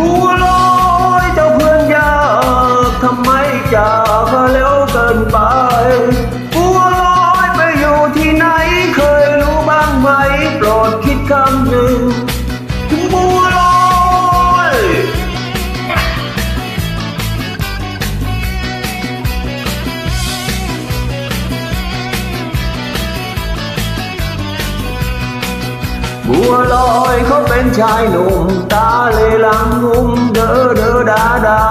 บัวลอยเจ้าเพื่อนยากทำไมจากมาแล้วเกินไปบัวลอยไปอยู่ที่ไหนเคยรู้บ้างไหมโปรดคิดคำหนึ่งถึงบัว บัวลอยเขาเป็นชายหนุ่มตาเลหลังงุ้มเด้อเด้อดาดา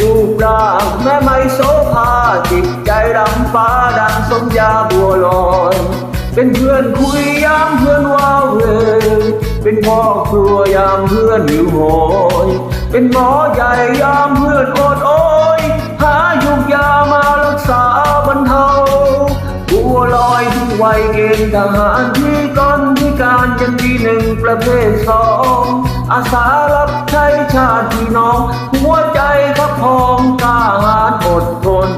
รูปร่างแม่ไม่โสภาจิตใจดำฟ้าดังสมยาบัวลอย เป็นเพื่อนคุยยามเพื่อนว้าเหวเป็นพ่อครัวยามเพื่อนหิวโหยเป็นหมอใหญ่ยามเพื่อนอด วัยเกณฑ์ทหารที่ก้อนที่การยันดีหนึ่งประเภทสองอาสารับใช้ชาติพี่น้อง หัวใจขับพองกล้าหาญอดทน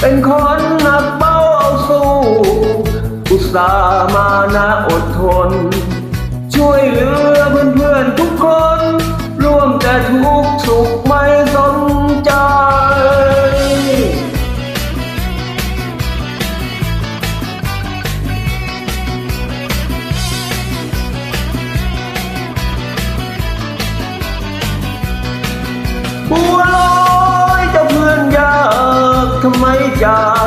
เป็นคนหนักเบาเอาสู้อุตส่ามานะอดทน ช่วยเหลือ บัวลอยเจ้าเพื่อนยากทำไมจาก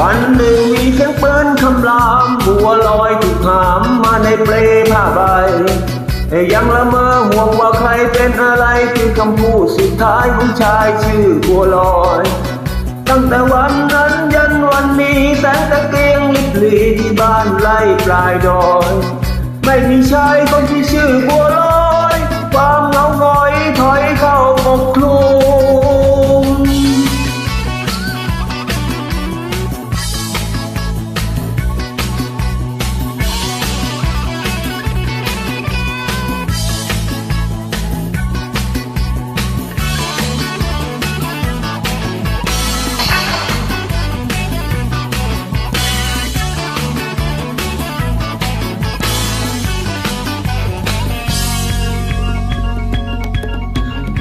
วันหนึ่งมีเสียงปืนคำรามบัวลอยถูกหามมาในเปลผ้าใบแต่ยังละเมอห่วงว่าใครเป็นอะไรคือคำพูดสุดท้ายของชายชื่อบัวลอย ตั้งแต่วันนั้นยันวันนี้แสงตะเกียงลิบลีที่บ้านไร่ปลายดอย ไม่มีชายคนที่ชื่อบัวลอย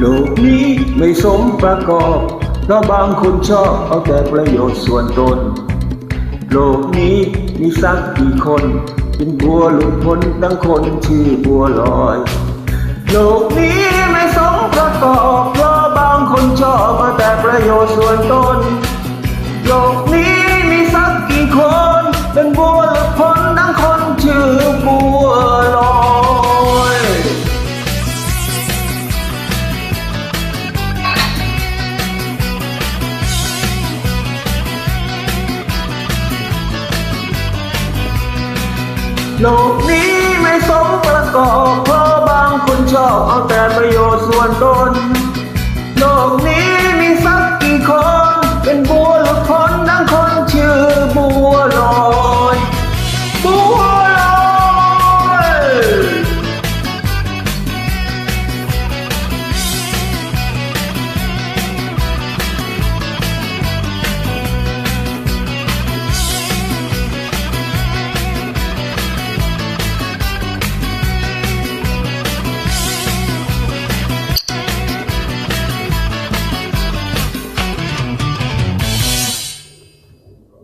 โลกนี้ไม่สมประกอบเพราะบางคนชอบเอาแต่ประโยชน์ส่วนตน โลกนี้มีสักกี่คนเป็นบัวหลุดพ้นทั้งคนชื่อบัวลอย โลกนี้ไม่สมประกอบเพราะบางคนชอบเอาแต่ประโยชน์ส่วนตน โลกนี้ไม่สมประกอบเพราะบางคนชอบเอาแต่ประโยชน์ส่วนตนโลกนี้